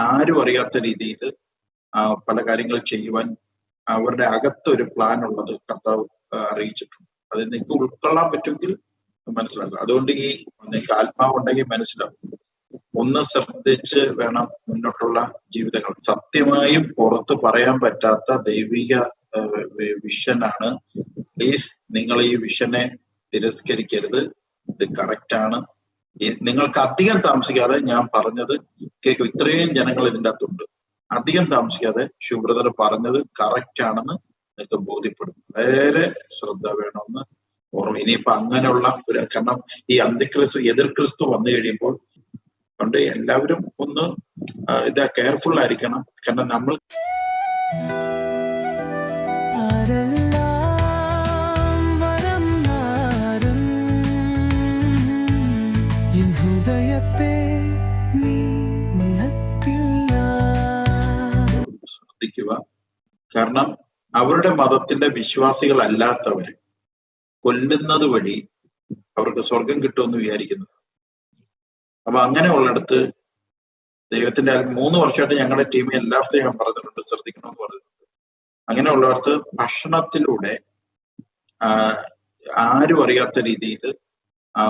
ആരും അറിയാത്ത രീതിയിൽ പല കാര്യങ്ങൾ ചെയ്യുവാൻ അവരുടെ അകത്തൊരു പ്ലാൻ ഉള്ളത് കർത്താവ് അറിയിച്ചിട്ടുണ്ട്. അത് നിങ്ങൾക്ക് ഉൾക്കൊള്ളാൻ പറ്റുമെങ്കിൽ മനസ്സിലാക്കുക. അതുകൊണ്ട് ഈ നിങ്ങൾക്ക് ആത്മാവുണ്ടെങ്കിൽ മനസ്സിലാവും. ഒന്ന് ശ്രദ്ധിച്ച് വേണം മുന്നോട്ടുള്ള ജീവിതങ്ങൾ. സത്യമായും പുറത്ത് പറയാൻ പറ്റാത്ത ദൈവിക വിഷനാണ്. പ്ലീസ് നിങ്ങൾ ഈ വിഷനെ തിരസ്കരിക്കരുത്. ഇത് കറക്റ്റ് ആണ്. നിങ്ങൾക്ക് അധികം താമസിക്കാതെ ഞാൻ പറഞ്ഞത് കേൾക്കും ഇത്രയും ജനങ്ങൾ ഇതിന്റെ അകത്തുണ്ട്. അധികം താമസിക്കാതെ ശുഭ്രതർ പറഞ്ഞത് കറക്റ്റ് ആണെന്ന് നിങ്ങൾക്ക് ബോധ്യപ്പെടും വളരെ ശ്രദ്ധ വേണമെന്ന് ഓർമ്മ. ഇനിയിപ്പോ അങ്ങനെയുള്ള ഒരു കാരണം ഈ അന്ത്യക്രിസ്തു എതിർ ക്രിസ്തു വന്നു കഴിയുമ്പോൾ അതുകൊണ്ട് എല്ലാവരും ഒന്ന് ഇത് കെയർഫുൾ ആയിരിക്കണം. കാരണം നമ്മൾ കാരണം അവരുടെ മതത്തിന്റെ വിശ്വാസികളല്ലാത്തവരെ കൊല്ലുന്നത് വഴി അവർക്ക് സ്വർഗം കിട്ടുമെന്ന് വിചാരിക്കുന്നത്. അപ്പൊ അങ്ങനെയുള്ളിടത്ത് ദൈവത്തിന്റെ അൽ- മൂന്ന് വർഷമായിട്ട് ഞങ്ങളുടെ ടീം എല്ലായിടത്തും ഞാൻ പറഞ്ഞിട്ടുണ്ട് ശ്രദ്ധിക്കണമെന്ന് പറഞ്ഞിട്ടുണ്ട്. അങ്ങനെ അങ്ങനെയുള്ളവർക്ക് ഭക്ഷണത്തിലൂടെ ആരും അറിയാത്ത രീതിയിൽ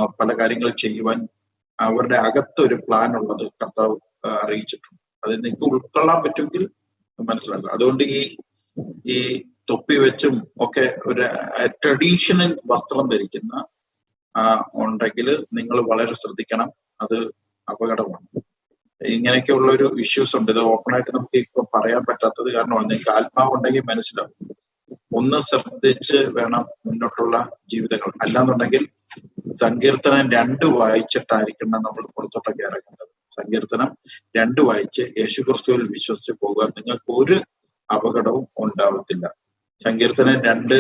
പല കാര്യങ്ങൾ ചെയ്യുവാൻ അവരുടെ അകത്തൊരു പ്ലാൻ ഉള്ളത് കർത്താവ് അറിയിച്ചിട്ടുണ്ട്. അത് നിങ്ങൾക്ക് ഉൾക്കൊള്ളാൻ പറ്റുമെങ്കിൽ മനസ്സിലാക്കുക. അതുകൊണ്ട് ഈ ഈ തൊപ്പി വെച്ചും ഒക്കെ ഒരു ട്രഡീഷണൽ വസ്ത്രം ധരിക്കുന്ന ഉണ്ടെങ്കിൽ നിങ്ങൾ വളരെ ശ്രദ്ധിക്കണം. അത് അപകടമാണ്. ഇങ്ങനെയൊക്കെയുള്ള ഒരു ഇഷ്യൂസ് ഉണ്ട്. ഇത് ഓപ്പൺ ആയിട്ട് നമുക്ക് ഇപ്പൊ പറയാൻ പറ്റാത്തത് കാരണം നിങ്ങൾക്ക് ആത്മാവുണ്ടെങ്കിൽ മനസ്സിലാവും. ഒന്ന് ശ്രദ്ധിച്ച് വേണം മുന്നോട്ടുള്ള ജീവിതങ്ങൾ. അല്ലാന്നുണ്ടെങ്കിൽ സങ്കീർത്തനം രണ്ട് വായിച്ചിട്ടായിരിക്കണം നമ്മൾ പുറത്തോട്ടൊക്കെ ഇറങ്ങേണ്ടത്. സങ്കീർത്തനം രണ്ട് വായിച്ച് യേശു ക്രിസ്തുവിൽ വിശ്വസിച്ച് പോകുക. നിങ്ങൾക്ക് ഒരു അപകടവും ഉണ്ടാവത്തില്ല. സങ്കീർത്തനം രണ്ട്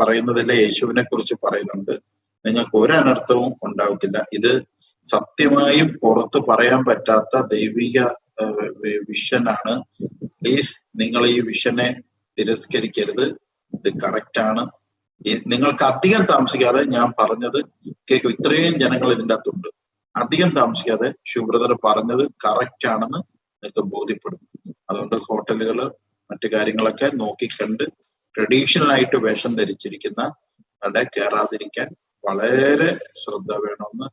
പറയുന്നതിലെ യേശുവിനെ കുറിച്ച് പറയുന്നുണ്ട്. നിങ്ങൾക്ക് ഒരു അനർത്ഥവും ഉണ്ടാവത്തില്ല. ഇത് സത്യമായും പുറത്ത് പറയാൻ പറ്റാത്ത ദൈവിക വിഷനാണ്. പ്ലീസ് നിങ്ങൾ ഈ വിഷനെ തിരസ്കരിക്കരുത്. ഇത് കറക്റ്റ് ആണ് നിങ്ങൾക്ക് അധികം താമസിക്കാതെ ഞാൻ പറഞ്ഞത് കേൾക്കും. ഇത്രയും ജനങ്ങൾ ഇതിന്റെ അകത്തുണ്ട്. അധികം താമസിക്കാതെ ശുഭ്രതർ പറഞ്ഞത് കറക്റ്റ് ആണെന്ന് നിങ്ങൾക്ക് ബോധ്യപ്പെടും. അതുകൊണ്ട് ഹോട്ടലുകൾ മറ്റു കാര്യങ്ങളൊക്കെ നോക്കിക്കണ്ട് ട്രഡീഷണൽ ആയിട്ട് വേഷം ധരിച്ചിരിക്കുന്ന അവിടെ കയറാതിരിക്കാൻ വളരെ ശ്രദ്ധ വേണമെന്ന്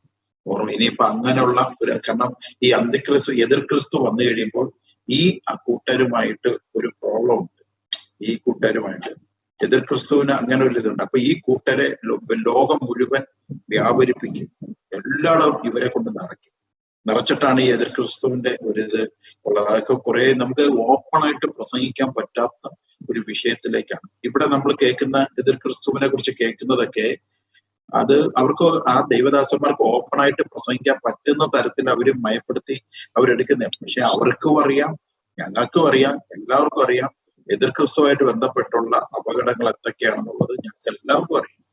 ഓർമ്മ. ഇനിയിപ്പോ അങ്ങനെയുള്ള ഒരു കാരണം ഈ അന്ത്യക്രിസ്തു എതിർ ക്രിസ്തു വന്നു കഴിയുമ്പോൾ ഈ കൂട്ടരുമായിട്ട് ഒരു പ്രോബ്ലം ഉണ്ട്. ഈ കൂട്ടരുമായിട്ട്. എതിർ ക്രിസ്തുവിന് അങ്ങനെ ഒരു ഇതുണ്ട്. അപ്പൊ ഈ കൂട്ടരെ ലോകം മുഴുവൻ വ്യാപരിപ്പിക്കും. എല്ലായിടവും ഇവരെ കൊണ്ട് നിറയ്ക്കും നിറച്ചിട്ടാണ് ഈ എതിർ ക്രിസ്തുവിന്റെ ഒരു ഇത് ഉള്ളത്. അതൊക്കെ കുറെ നമുക്ക് ഓപ്പൺ ആയിട്ട് പ്രസംഗിക്കാൻ പറ്റാത്ത ഒരു വിഷയത്തിലേക്കാണ്. ഇവിടെ നമ്മൾ കേൾക്കുന്ന എതിർ ക്രിസ്തുവിനെ കുറിച്ച് കേൾക്കുന്നതൊക്കെ അത് അവർക്ക് ആ ദൈവദാസന്മാർക്ക് ഓപ്പൺ ആയിട്ട് പ്രസംഗിക്കാൻ പറ്റുന്ന തരത്തിൽ അവർ മയപ്പെടുത്തി അവരെടുക്കുന്നത് പക്ഷെ അവർക്കും അറിയാം ഞങ്ങൾക്കും അറിയാം എല്ലാവർക്കും അറിയാം. എതിർ ക്രിസ്തുവായിട്ട് ബന്ധപ്പെട്ടുള്ള അപകടങ്ങൾ എന്തൊക്കെയാണെന്നുള്ളത് ഞങ്ങൾക്ക് എല്ലാവർക്കും അറിയാം.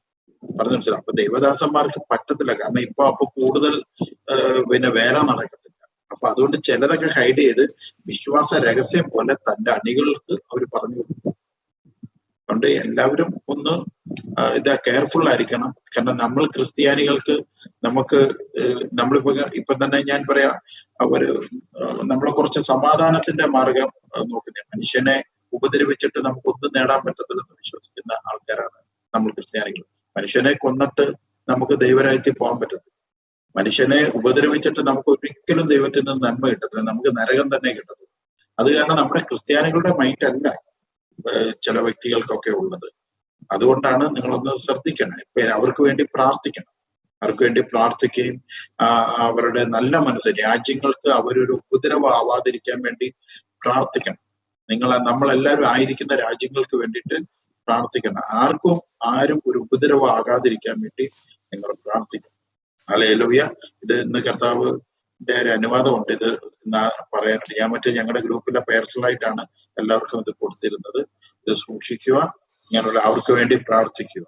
പറഞ്ഞു മനസ്സിലാവും അപ്പൊ ദേവദാസന്മാർക്ക് പറ്റത്തില്ല. കാരണം ഇപ്പൊ അപ്പൊ കൂടുതൽ പിന്നെ വേല നടക്കത്തില്ല അപ്പൊ അതുകൊണ്ട് ചിലതൊക്കെ ഹൈഡ് ചെയ്ത് വിശ്വാസ രഹസ്യം പോലെ തന്റെ അണികൾക്ക് അവർ പറഞ്ഞു കൊടുക്കും. അതുകൊണ്ട് എല്ലാവരും ഒന്ന് ഇതാ കെയർഫുൾ ആയിരിക്കണം. കാരണം നമ്മൾ ക്രിസ്ത്യാനികൾക്ക് നമുക്ക് നമ്മളിപ്പോ ഇപ്പൊ തന്നെ ഞാൻ പറയാം അവർ നമ്മളെ കുറച്ച് സമാധാനത്തിന്റെ മാർഗം നോക്കുന്നത് മനുഷ്യനെ ഉപദ്രവിച്ചിട്ട് നമുക്കൊന്നും നേടാൻ പറ്റത്തില്ലെന്ന് വിശ്വസിക്കുന്ന ആൾക്കാരാണ് നമ്മൾ ക്രിസ്ത്യാനികൾ. മനുഷ്യനെ കൊന്നിട്ട് നമുക്ക് ദൈവരാജ്യത്തിൽ പോകാൻ പറ്റത്തില്ല. മനുഷ്യനെ ഉപദ്രവിച്ചിട്ട് നമുക്ക് ഒരിക്കലും ദൈവത്തിൽ നിന്ന് നന്മ കിട്ടത്തില്ല. നമുക്ക് നരകം തന്നെ കിട്ടത്തില്ല. അത് കാരണം നമ്മുടെ ക്രിസ്ത്യാനികളുടെ മൈൻഡ് അല്ല ചില വ്യക്തികൾക്കൊക്കെ ഉള്ളത്. അതുകൊണ്ടാണ് നിങ്ങളൊന്ന് ശ്രദ്ധിക്കണം. അവർക്ക് വേണ്ടി പ്രാർത്ഥിക്കണം. അവർക്ക് വേണ്ടി പ്രാർത്ഥിക്കുകയും അവരുടെ നല്ല മനസ്സ് രാജ്യങ്ങൾക്ക് അവരൊരു ഉപദ്രവം ആവാതിരിക്കാൻ വേണ്ടി പ്രാർത്ഥിക്കണം. നിങ്ങൾ നമ്മളെല്ലാവരും ആയിരിക്കുന്ന രാജ്യങ്ങൾക്ക് വേണ്ടിയിട്ട് പ്രാർത്ഥിക്കണം. ആർക്കും ആരും ഒരു ഉപദ്രവം ആകാതിരിക്കാൻ വേണ്ടി നിങ്ങൾ പ്രാർത്ഥിക്കും അലയിലൂയ ഇത് ഇന്ന് കർത്താവിന്റെ ഒരു അനുവാദമുണ്ട്. ഇത് പറയാനായിട്ട് ഞാൻ മറ്റേ ഞങ്ങളുടെ ഗ്രൂപ്പിലെ പേഴ്സണലായിട്ടാണ് എല്ലാവർക്കും ഇത് കൊടുത്തിരുന്നത്. ഇത് സൂക്ഷിക്കുക. ഞാനുള്ള അവർക്ക് വേണ്ടി പ്രാർത്ഥിക്കുക.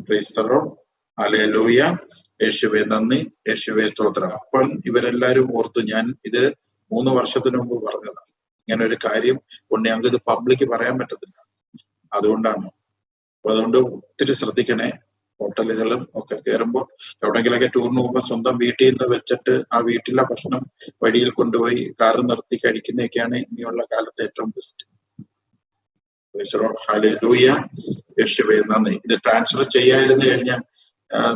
ക്രൈസ്തലോ അലയിലൂയ യേശുവെ നന്ദി. യേശുവെ സ്തോത്ര. അപ്പോൾ ഇവരെല്ലാരും ഓർത്തു ഞാൻ ഇത് മൂന്ന് വർഷത്തിന് മുമ്പ് പറഞ്ഞതാണ്. ഇങ്ങനെ ഒരു കാര്യം കൊണ്ട് ഞങ്ങൾക്ക് ഇത് പബ്ലിക് പറയാൻ പറ്റത്തില്ല. അതുകൊണ്ടാണ് അപ്പൊ അതുകൊണ്ട് ഒത്തിരി ശ്രദ്ധിക്കണേ. ഹോട്ടലുകളും ഒക്കെ കയറുമ്പോൾ എവിടെങ്കിലൊക്കെ ടൂറിന് പോകുമ്പോൾ സ്വന്തം വീട്ടിൽ നിന്ന് വെച്ചിട്ട് ആ വീട്ടിലെ ഭക്ഷണം വഴിയിൽ കൊണ്ടുപോയി കാറ് നിർത്തി കഴിക്കുന്നതൊക്കെയാണ് ഇനിയുള്ള കാലത്ത് ഏറ്റവും ബെസ്റ്റ് നന്ദി. ഇത് ട്രാൻസ്ഫർ ചെയ്യാതിരുന്നു കഴിഞ്ഞാൽ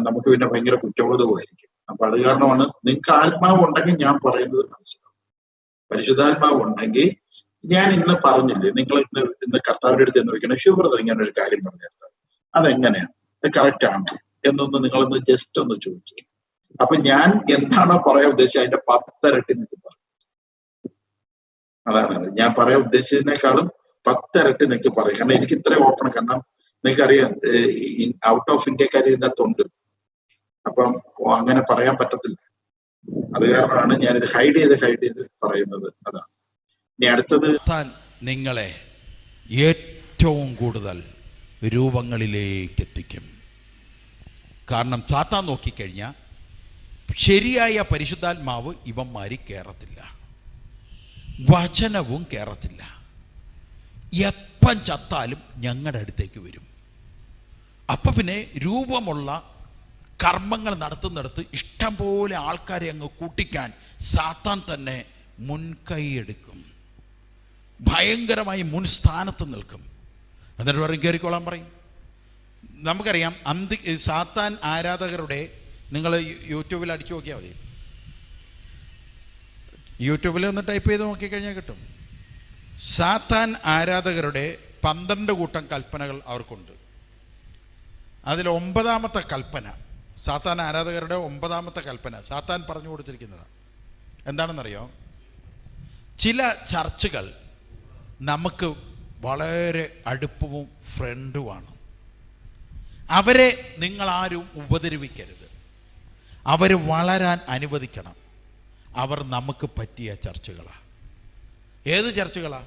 നമുക്ക് പിന്നെ ഭയങ്കര കുറ്റബോധമായിരിക്കും. അപ്പൊ അത് കാരണമാണ് നിങ്ങൾക്ക് ആത്മാവ് ഉണ്ടെങ്കിൽ ഞാൻ പറയുന്നത് മനസ്സിലാവും. പരിശുദ്ധാത്മാവ് ഉണ്ടെങ്കിൽ ഞാൻ ഇന്ന് പറഞ്ഞില്ലേ നിങ്ങൾ ഇന്ന് ഇന്ന് കർത്താവിന്റെ അടുത്ത് എന്ന് വെക്കണം ഷുഗർ ഇങ്ങനെ ഒരു കാര്യം പറഞ്ഞു കർത്താവ് അതെങ്ങനെയാ? ഇത് കറക്റ്റ് ആണ്? എന്നൊന്ന് നിങ്ങളൊന്ന് ജസ്റ്റ് ഒന്ന് ചോദിച്ചു. അപ്പൊ ഞാൻ എന്താണോ പറയാൻ ഉദ്ദേശിച്ചത് അതിന്റെ പത്തരട്ടി നിങ്ങൾക്ക് പറയും. അതാണ് അത്. ഞാൻ പറയാൻ ഉദ്ദേശിച്ചതിനേക്കാളും പത്തരട്ടി നിങ്ങൾക്ക് പറയും. കാരണം എനിക്ക് ഇത്രയും ഓപ്പൺ കാരണം നിങ്ങൾക്കറിയാം ഔട്ട് ഓഫ് ഇന്ത്യക്കാർ ഇതിന്റെ അകത്തുണ്ട്. അപ്പം അങ്ങനെ പറയാൻ പറ്റത്തില്ല. അത് കാരണമാണ് ഞാനിത് ഹൈഡ് ചെയ്ത് ഹൈഡ് ചെയ്ത് പറയുന്നത്. അതാണ്. ഇനി അടുത്തത് നിങ്ങളെ ഏറ്റവും കൂടുതൽ രൂപങ്ങളിലേക്ക് എത്തിക്കും. കാരണം ചാത്താൻ നോക്കിക്കഴിഞ്ഞാൽ ശരിയായ പരിശുദ്ധാത്മാവ് ഇവന്മാരി കയറത്തില്ല വചനവും കയറത്തില്ല എപ്പം ചത്താലും ഞങ്ങളുടെ അടുത്തേക്ക് വരും. അപ്പം പിന്നെ രൂപമുള്ള കർമ്മങ്ങൾ നടത്തുന്നിടത്ത് ഇഷ്ടം പോലെ ആൾക്കാരെ അങ്ങ് കൂട്ടിക്കാൻ സാത്താൻ തന്നെ മുൻകൈയെടുക്കും ഭയങ്കരമായി മുൻ മുൻസ്ഥാനത്ത് നിൽക്കും. എന്നിട്ട് പറയും കയറിക്കോളാൻ പറയും. നമുക്കറിയാം അന്തി സാത്താൻ ആരാധകരുടെ നിങ്ങൾ യൂട്യൂബിൽ അടിച്ചു നോക്കിയാൽ മതി. യൂട്യൂബിൽ ഒന്ന് ടൈപ്പ് ചെയ്ത് നോക്കിക്കഴിഞ്ഞാൽ കിട്ടും. സാത്താൻ ആരാധകരുടെ പന്ത്രണ്ട് കൂട്ടം കൽപ്പനകൾ അവർക്കുണ്ട്. അതിൽ ഒമ്പതാമത്തെ കൽപ്പന സാത്താൻ ആരാധകരുടെ ഒമ്പതാമത്തെ കൽപ്പന സാത്താൻ പറഞ്ഞു കൊടുത്തിരിക്കുന്നതാണ്. എന്താണെന്നറിയോ? ചില ചർച്ചുകൾ നമുക്ക് വളരെ അടുപ്പവും ഫ്രണ്ടുമാണ്. അവരെ നിങ്ങളാരും ഉപദ്രവിക്കരുത്. അവർ വളരാൻ അനുവദിക്കണം. അവർ നമുക്ക് പറ്റിയ ചർച്ചകളാണ് ഏത് ചർച്ചകളാണ്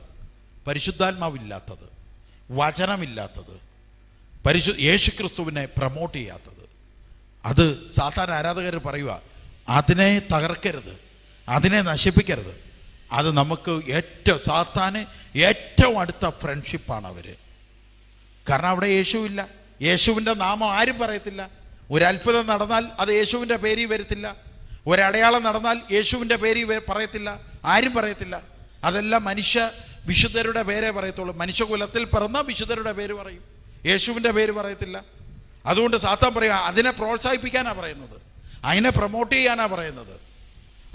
പരിശുദ്ധാത്മാവില്ലാത്തത് വചനമില്ലാത്തത് പരിശു യേശുക്രിസ്തുവിനെ പ്രൊമോട്ട് ചെയ്യാത്തത്. അത് സാധാരണ ആരാധകർ പറയുക അതിനെ തകർക്കരുത് അതിനെ നശിപ്പിക്കരുത്. അത് നമുക്ക് ഏറ്റവും സാത്താന് ഏറ്റവും അടുത്ത ഫ്രണ്ട്ഷിപ്പാണ് അവർ കാരണം അവിടെ യേശുവില്ല യേശുവിന്റെ നാമം ആരും പറയത്തില്ല. ഒരത്ഭുതം നടന്നാൽ അത് യേശുവിന്റെ പേരിൽ വരത്തില്ല. ഒരടയാളം നടന്നാൽ യേശുവിന്റെ പേരിൽ വ- പറയത്തില്ല. ആരും പറയത്തില്ല. അതെല്ലാം മനുഷ്യ വിശുദ്ധരുടെ പേരേ പറയത്തുള്ളൂ. മനുഷ്യകുലത്തിൽ പിറന്ന വിശുദ്ധരുടെ പേര് പറയും. യേശുവിന്റെ പേര് പറയത്തില്ല. അതുകൊണ്ട് സാത്താൻ പറയുക അതിനെ പ്രോത്സാഹിപ്പിക്കാനാണ് പറയുന്നത്. അതിനെ പ്രൊമോട്ട് ചെയ്യാനാണ് പറയുന്നത്.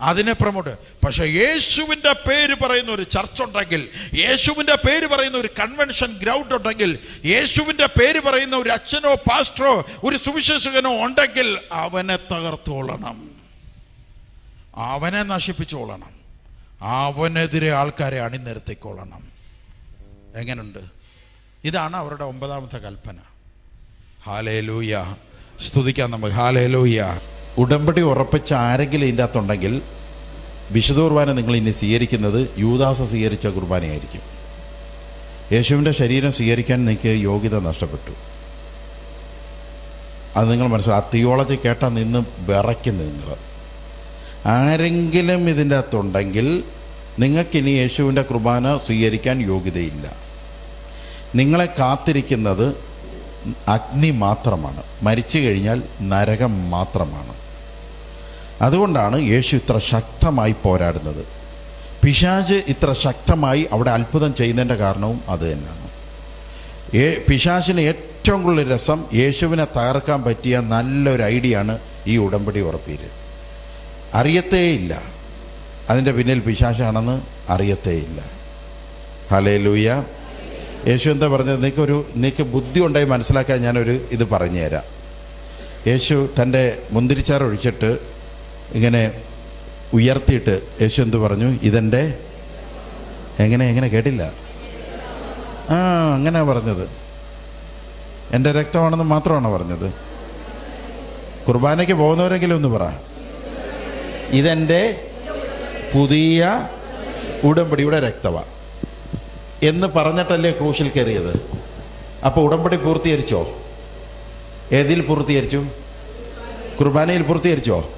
അതിനെ പ്രൊമോട്ട് പക്ഷെ യേശുവിന്റെ പേര് പറയുന്ന ഒരു ചർച്ച് ഉണ്ടെങ്കിൽ യേശുവിന്റെ പേര് പറയുന്ന ഒരു കൺവെൻഷൻ ഗ്രൗണ്ട് ഉണ്ടെങ്കിൽ യേശുവിന്റെ പേര് പറയുന്ന ഒരു അച്ഛനോ പാസ്റ്ററോ ഒരു സുവിശേഷകനോ ഉണ്ടെങ്കിൽ അവനെ തകർത്തോളണം അവനെ നശിപ്പിച്ചോളണം അവനെതിരെ ആൾക്കാരെ അണിനിരത്തിക്കൊള്ളണം. എങ്ങനുണ്ട്? ഇതാണ് അവരുടെ ഒമ്പതാമത്തെ കൽപ്പന. ഹാലേ ലൂയ സ്തുതിക്കാം നമുക്ക്. ഹാലേ ലൂയ ഉടമ്പടി ഉറപ്പിച്ച ആരെങ്കിലും ഇതിന്റെ അകത്തുണ്ടെങ്കിൽ വിശുദ്ധ കുർബാന നിങ്ങൾ ഇനി സ്വീകരിക്കുന്നത് യൂദാസ സ്വീകരിച്ച കുർബാനയായിരിക്കും. യേശുവിന്റെ ശരീരം സ്വീകരിക്കാൻ നിങ്ങൾക്ക് യോഗ്യത നഷ്ടപ്പെട്ടു. അത് നിങ്ങൾ മനസ്സിലാക്കും ആ തിയോളജി കേട്ടാൽ നിന്ന് വിറയ്ക്കുന്നത് നിങ്ങൾ. ആരെങ്കിലും ഇതിന്റെ അകത്തുണ്ടെങ്കിൽ നിങ്ങൾക്കിനി യേശുവിന്റെ കുർബാന സ്വീകരിക്കാൻ യോഗ്യതയില്ല. നിങ്ങളെ കാത്തിരിക്കുന്നത് അഗ്നി മാത്രമാണ്. മരിച്ചു കഴിഞ്ഞാൽ നരകം മാത്രമാണ്. അതുകൊണ്ടാണ് യേശു ഇത്ര ശക്തമായി പോരാടുന്നത്. പിശാജ് ഇത്ര ശക്തമായി അവിടെ അത്ഭുതം ചെയ്യുന്നതിന്റെ കാരണവും അത് തന്നെയാണ്. ഏ പിശാചിന് ഏറ്റവും കൂടുതൽ രസം യേശുവിനെ തകർക്കാൻ പറ്റിയ നല്ലൊരു ഐഡിയ ആണ് ഈ ഉടമ്പടി ഉറപ്പീര്. അറിയത്തേയില്ല. അതിന്റെ പിന്നിൽ പിശാചാണെന്ന് അറിയത്തേയില്ല. ഹലേ ലൂയ യേശു എന്താ പറഞ്ഞത്? നിനക്കൊരു നിനക്ക് ബുദ്ധി ഉണ്ടായി മനസ്സിലാക്കാൻ ഞാനൊരു ഇത് പറഞ്ഞു തരാം യേശു തന്റെ മുന്തിരിച്ചാർ ഒഴിച്ചിട്ട് ഇങ്ങനെ ഉയർത്തിയിട്ട് യേശു എന്ത് പറഞ്ഞു? ഇതെന്റെ എങ്ങനെ എങ്ങനെ കേട്ടില്ല. ആ അങ്ങനെ പറഞ്ഞത്. എന്റെ രക്തമാണെന്ന് മാത്രമാണോ പറഞ്ഞത്? കുർബാനയ്ക്ക് പോകുന്നവരെങ്കിലും ഒന്ന് പറ. ഇതെന്റെ പുതിയ ഉടമ്പടിയുടെ രക്തമാണ് എന്ന് പറഞ്ഞിട്ടല്ലേ ക്രൂശിൽ കയറിയത്? അപ്പോൾ ഉടമ്പടി പൂർത്തീകരിച്ചോ? ഏതിൽ പൂർത്തീകരിച്ചു? കുർബാനയിൽ പൂർത്തീകരിച്ചോ?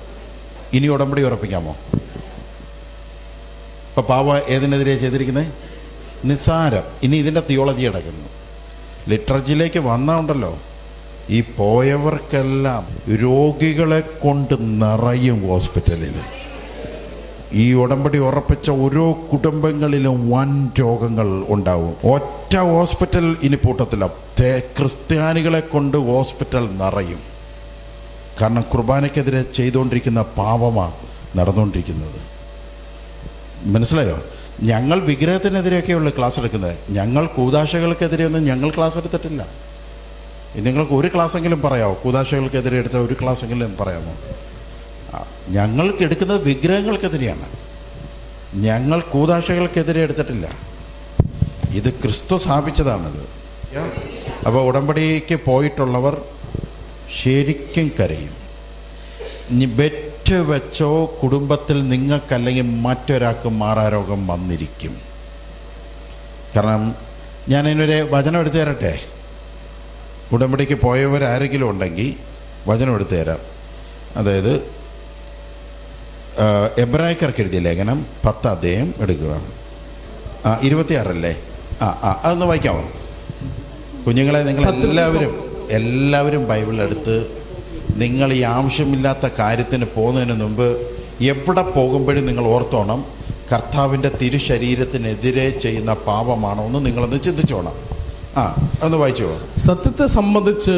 ഇനി ഉടമ്പടി ഉറപ്പിക്കാമോ? ഇപ്പൊ പാവ ഏതിനെതിരെ ചെയ്തിരിക്കുന്നത് നിസ്സാരം. ഇനി ഇതിന്റെ തിയോളജി അടക്കുന്നു. ലിറ്ററജിയിലേക്ക് വന്നുണ്ടല്ലോ. ഈ പോയവർക്കെല്ലാം രോഗികളെ കൊണ്ട് നിറയും ഹോസ്പിറ്റലിൽ ഈ ഉടമ്പടി ഉറപ്പിച്ച ഓരോ കുടുംബങ്ങളിലും വൻ രോഗങ്ങൾ ഉണ്ടാവും. ഒറ്റ ഹോസ്പിറ്റൽ ഇനി പൂട്ടത്തില്ല. ക്രിസ്ത്യാനികളെ കൊണ്ട് ഹോസ്പിറ്റൽ നിറയും. കാരണം കുർബാനയ്ക്കെതിരെ ചെയ്തുകൊണ്ടിരിക്കുന്ന പാപമാണ് നടന്നുകൊണ്ടിരിക്കുന്നത്. മനസ്സിലായോ? ഞങ്ങൾ വിഗ്രഹത്തിനെതിരെയൊക്കെയുള്ള ക്ലാസ് എടുക്കുന്നത്. ഞങ്ങൾ കൂതാശകൾക്കെതിരെയൊന്നും ഞങ്ങൾ ക്ലാസ് എടുത്തിട്ടില്ല. നിങ്ങൾക്ക് ഒരു ക്ലാസ്സെങ്കിലും പറയാമോ? കൂതാശകൾക്കെതിരെ എടുത്ത ഒരു ക്ലാസ്സെങ്കിലും പറയാമോ? ഞങ്ങൾക്ക് എടുക്കുന്നത് വിഗ്രഹങ്ങൾക്കെതിരെയാണ്. ഞങ്ങൾ കൂതാശകൾക്കെതിരെ എടുത്തിട്ടില്ല. ഇത് ക്രിസ്തു സ്ഥാപിച്ചതാണിത്. അപ്പോൾ ഉടമ്പടിക്ക് പോയിട്ടുള്ളവർ ശരിക്കും കരയും. ഇനി ബെറ്റ് വെച്ചോ കുടുംബത്തിൽ നിങ്ങൾക്കല്ലെങ്കിൽ മറ്റൊരാൾക്ക് മാറാരോഗം വന്നിരിക്കും. കാരണം ഞാൻ ഇതിനൊരു വചനം എടുത്തു തരട്ടെ? ഉടമ്പടിക്ക് പോയവരാരെങ്കിലും ഉണ്ടെങ്കിൽ വചനം എടുത്തു തരാം. അതായത് എബ്രായക്കർക്ക് എഴുതിയ ലേഖനം പത്ത് അദ്ദേഹം എടുക്കുക. ആ ഇരുപത്തിയാറല്ലേ? ആ ആ അതൊന്ന് വായിക്കാമോ? കുഞ്ഞുങ്ങളെ നിങ്ങൾ എല്ലാവരും എല്ലാവരും ബൈബിൾ എടുത്ത് നിങ്ങൾ ഈ ആവശ്യമില്ലാത്ത കാര്യത്തിന് പോകുന്നതിന് മുമ്പ് എവിടെ പോകുമ്പോഴും നിങ്ങൾ ഓർത്തോണം കർത്താവിന്റെ തിരുശരീരത്തിനെതിരെ ചെയ്യുന്ന പാപമാണോ എന്ന് നിങ്ങളൊന്ന് ചിന്തിച്ചോണം ആ ഒന്ന് വായിച്ചോ സത്യത്തെ സംബന്ധിച്ച്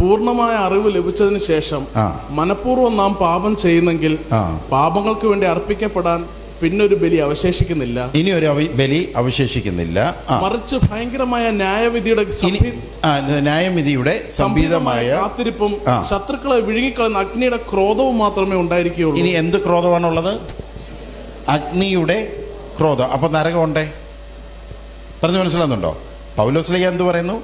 പൂർണമായ അറിവ് ലഭിച്ചതിന് ശേഷം. മനഃപൂർവം നാം പാപം ചെയ്യുന്നെങ്കിൽ. പാപങ്ങൾക്ക് വേണ്ടി അർപ്പിക്കപ്പെടാൻ പിന്നൊരു ബലി അവശേഷിക്കുന്നില്ല. ഇനി ഒരു ബലി അവശേഷിക്കുന്നില്ല. മറിച്ച് ഭയങ്കരമായ ന്യായവിധിയുടെ ന്യായവിധിയുടെ സംഭീതമായ കാത്തിരിപ്പും ശത്രുക്കളെ വിഴുങ്ങിക്കളയുന്ന അഗ്നിയുടെ ക്രോധവും മാത്രമേ ഉണ്ടായിരിക്കുകയുള്ളൂ. ഇനി എന്ത് ക്രോധമാണുള്ളത്? അഗ്നിയുടെ ക്രോധം. അപ്പൊ നരകമുണ്ടേ പറഞ്ഞു മനസ്സിലാകുന്നുണ്ടോ പൗലോസ്ലിക എന്ത് പറയുന്നു?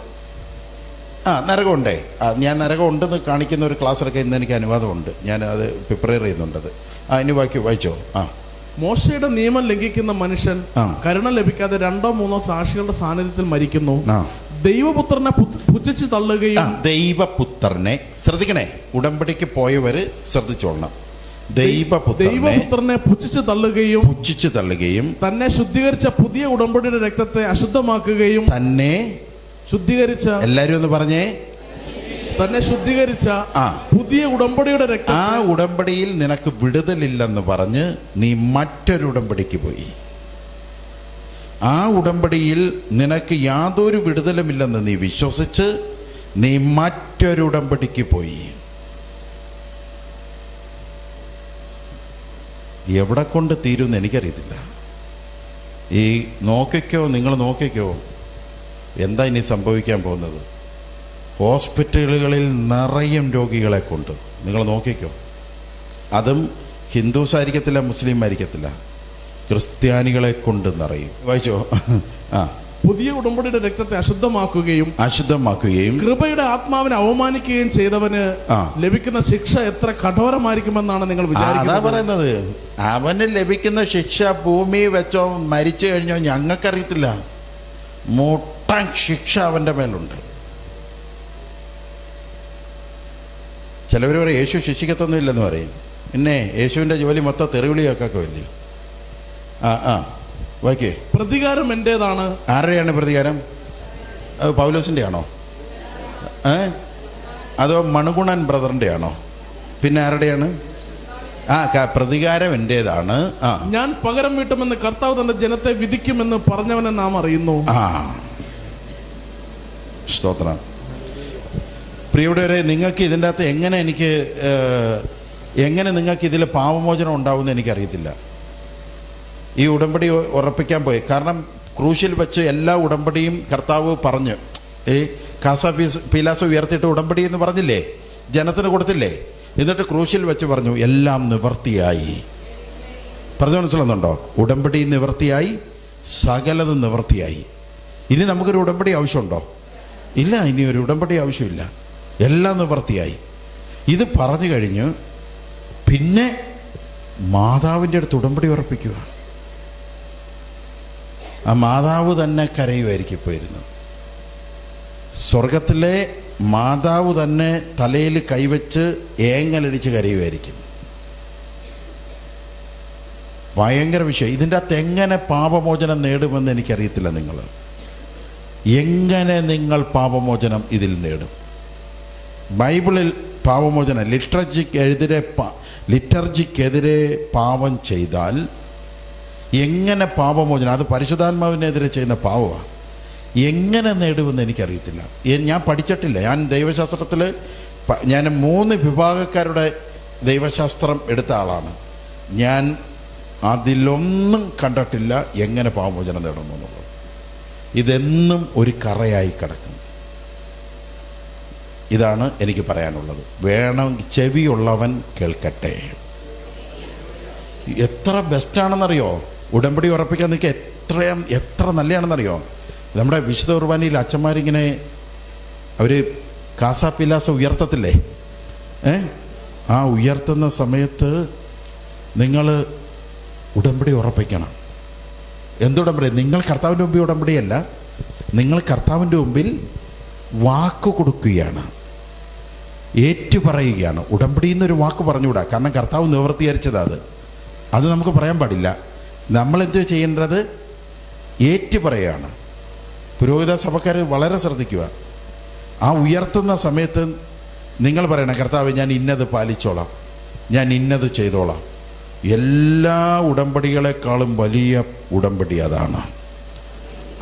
ആ നരകമുണ്ടേ ആ ഞാൻ നരകമുണ്ടെന്ന് കാണിക്കുന്ന ഒരു ക്ലാസ് എടുക്കാൻ ഇന്ന് എനിക്ക് അനുവാദമുണ്ട്. ഞാൻ അത് പ്രിപ്പയർ ചെയ്യുന്നുണ്ടത്. ആ ഇനി വായിക്കോ വായിച്ചോ? ആ. മോശയുടെ നിയമം ലംഘിക്കുന്ന മനുഷ്യൻ കരുണ ലഭിക്കാതെ രണ്ടോ മൂന്നോ സാക്ഷികളുടെ സാന്നിധ്യത്തിൽ മരിക്കുന്നു. ദൈവപുത്രനെ പുച്ഛിച്ച് തള്ളുകയും ദൈവപുത്രനെ ശ്രദ്ധിക്കണേ ഉടമ്പടിക്ക് പോയവര് ശ്രദ്ധിച്ചോളണം. ദൈവപുത്രനെ ദൈവപുത്രനെ പുച്ഛിച്ച് തള്ളുകയും പുച്ഛിച്ചു തള്ളുകയും തന്നെ ശുദ്ധീകരിച്ച പുതിയ ഉടമ്പടിയുടെ രക്തത്തെ അശുദ്ധമാക്കുകയും തന്നെ ശുദ്ധീകരിച്ച എല്ലാരും ഒന്ന് പറഞ്ഞേ. തന്നെ ശുദ്ധീകരിച്ച ആ. പുതിയ ഉടമ്പടിയുടെ രക്തം. ആ ഉടമ്പടിയിൽ നിനക്ക് വിടുതലില്ലെന്ന് പറഞ്ഞ് നീ മറ്റൊരു ഉടമ്പടിക്ക് പോയി. ആ ഉടമ്പടിയിൽ നിനക്ക് യാതൊരു വിടുതലുമില്ലെന്ന് നീ വിശ്വസിച്ച് നീ മറ്റൊരു ഉടമ്പടിക്ക് പോയി. എവിടെ കൊണ്ട് തീരുമെന്ന് എനിക്കറിയത്തില്ല. ഈ നോക്കിക്കോ നിങ്ങൾ നോക്കിക്കോ എന്താ ഇനി സംഭവിക്കാൻ പോകുന്നത്? ഹോസ്പിറ്റലുകളിൽ നിറയും രോഗികളെ കൊണ്ട്. നിങ്ങൾ നോക്കിക്കോ. അതും ഹിന്ദുസ് ആയിരിക്കത്തില്ല മുസ്ലിം ആയിരിക്കത്തില്ല. ക്രിസ്ത്യാനികളെ കൊണ്ട് നിറയും. വായിച്ചോ? ആ. പുതിയ ഉടമ്പടിയുടെ രക്തത്തെ അശുദ്ധമാക്കുകയും അശുദ്ധമാക്കുകയും കൃപയുടെ ആത്മാവിനെ അവമാനിക്കുകയും ചെയ്തവന് ലഭിക്കുന്ന ശിക്ഷ എത്ര കഠോരമായിരിക്കുമെന്നാണ് നിങ്ങൾ അതാ പറയുന്നത്. അവന് ലഭിക്കുന്ന ശിക്ഷ ഭൂമി വെച്ചോ മരിച്ചു കഴിഞ്ഞോ ഞങ്ങൾക്കറിയത്തില്ല. മുട്ടൻ ശിക്ഷ അവന്റെ മേലുണ്ട്. ചിലവർ പറയും യേശു ശിക്ഷിക്കത്തൊന്നും ഇല്ലെന്ന് പറയും. പിന്നെ യേശുവിന്റെ ജോലി മൊത്തം തെറിവിളിയൊക്കെ ഇല്ലേ ആ ആ. വായിക്കേ. പ്രതികാരം എന്റെതാണ് ആരുടെയാണ് പ്രതികാരം? അത് പൗലോസിന്റെ ആണോ ഏ? അതോ മണുഗുണൻ ബ്രദറിന്റെ ആണോ പിന്നെ ആരുടെയാണ്? ആ പ്രതികാരം എന്റേതാണ് ആ. ഞാൻ പകരം വീട്ടുമെന്ന് കർത്താവ് തന്റെ ജനത്തെ വിധിക്കുമെന്ന് പറഞ്ഞവനെ നാം അറിയുന്നു. ആ. സ്തോത്രം. പ്രിയയുടെവരെ നിങ്ങൾക്ക് ഇതിന്റെ അകത്ത് എങ്ങനെ എനിക്ക് എങ്ങനെ നിങ്ങൾക്ക് ഇതിൽ പാവമോചനം ഉണ്ടാവുമെന്ന് എനിക്കറിയത്തില്ല. ഈ ഉടമ്പടി ഉറപ്പിക്കാൻ പോയി. കാരണം ക്രൂശിൽ വെച്ച് എല്ലാ ഉടമ്പടിയും കർത്താവ് പറഞ്ഞു. ഈ കാസ പീലാസ് ഉയർത്തിയിട്ട് ഉടമ്പടി എന്ന് പറഞ്ഞില്ലേ? ജനത്തിന് കൊടുത്തില്ലേ? എന്നിട്ട് ക്രൂശിൽ വെച്ച് പറഞ്ഞു എല്ലാം നിവർത്തിയായി. പറഞ്ഞു മനസ്സിലാകുന്നുണ്ടോ ഉടമ്പടി നിവർത്തിയായി സകലത് നിവർത്തിയായി. ഇനി നമുക്കൊരു ഉടമ്പടി ആവശ്യമുണ്ടോ? ഇല്ല ഇനി ഒരു ഉടമ്പടി ആവശ്യമില്ല. എല്ലാം നിവൃത്തിയായി ഇത് പറഞ്ഞു കഴിഞ്ഞ് പിന്നെ മാതാവിന്റെ അടുത്ത് ഉടമ്പടി ഉറപ്പിക്കുക. ആ മാതാവ് തന്നെ കരയുമായിരിക്കും ഇപ്പോൾ ഇരുന്ന്. സ്വർഗത്തിലെ മാതാവ് തന്നെ തലയിൽ കൈവച്ച് ഏങ്ങലടിച്ച് കരയുമായിരിക്കും. ഭയങ്കര വിഷയം. ഇതിന്റെ അകത്ത് എങ്ങനെ പാപമോചനം നേടുമെന്ന് എനിക്കറിയത്തില്ല നിങ്ങൾ. എങ്ങനെ നിങ്ങൾ പാപമോചനം ഇതിൽ നേടും? ബൈബിളിൽ പാപമോചന ലിറ്റർജിക്കെതിരെ പ- ലിറ്റർജിക്കെതിരെ പാപം ചെയ്താൽ എങ്ങനെ പാപമോചനം അത് പരിശുദ്ധാത്മാവിനെതിരെ ചെയ്യുന്ന പാവമാണ് എങ്ങനെ നേടുമെന്ന് എനിക്കറിയത്തില്ല. ഞാൻ പഠിച്ചിട്ടില്ല. ഞാൻ ദൈവശാസ്ത്രത്തിൽ ഞാൻ മൂന്ന് വിഭാഗക്കാരുടെ ദൈവശാസ്ത്രം എടുത്ത ആളാണ്. ഞാൻ അതിലൊന്നും കണ്ടിട്ടില്ല എങ്ങനെ പാവമോചനം നേടുന്നു എന്നുള്ളത് ഇതെന്നും ഒരു കറയായി കിടക്കും ഇതാണ് എനിക്ക് പറയാനുള്ളത്. വേണം ചെവിയുള്ളവൻ കേൾക്കട്ടെ. എത്ര ബെസ്റ്റാണെന്നറിയോ? ഉടമ്പടി ഉറപ്പിക്കാൻ നിൽക്കുക എത്രയും എത്ര നല്ലതാണെന്നറിയോ നമ്മുടെ വിശുദ്ധ കുർബാനയിൽ അച്ഛന്മാരിങ്ങനെ അവർ കാസാപ്പില്ലാസ ഉയർത്തത്തില്ലേ? ഏ? ആ ഉയർത്തുന്ന സമയത്ത് നിങ്ങൾ ഉടമ്പടി ഉറപ്പിക്കണം. എന്തുടമ്പടി? നിങ്ങൾ കർത്താവിന്റെ മുമ്പിൽ ഉടമ്പടിയല്ല. നിങ്ങൾ കർത്താവിന്റെ മുമ്പിൽ വാക്ക് കൊടുക്കുകയാണ്. ഏറ്റു പറയുകയാണ് ഉടമ്പടി എന്നൊരു വാക്ക് പറഞ്ഞുകൂടാ. കാരണം കർത്താവ് നിവർത്തീകരിച്ചത് അത്. അത് നമുക്ക് പറയാൻ പാടില്ല. നമ്മൾ എന്തു ചെയ്യേണ്ടത്? ഏറ്റു പറയുകയാണ് പുരോഹിത സഭക്കാർ വളരെ ശ്രദ്ധിക്കുക. ആ ഉയർത്തുന്ന സമയത്ത് നിങ്ങൾ പറയണം കർത്താവ് ഞാൻ ഇന്നത് പാലിച്ചോളാം. ഞാൻ ഇന്നത് ചെയ്തോളാം. എല്ലാ ഉടമ്പടികളെക്കാളും വലിയ ഉടമ്പടി അതാണ്.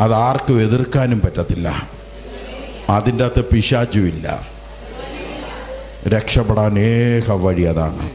അതാർക്കും എതിർക്കാനും പറ്റത്തില്ല. അതിന്റെ അകത്ത് പിശാചുമില്ല രക്ഷപ്പെടാൻ ഏക വഴി അതാണ്.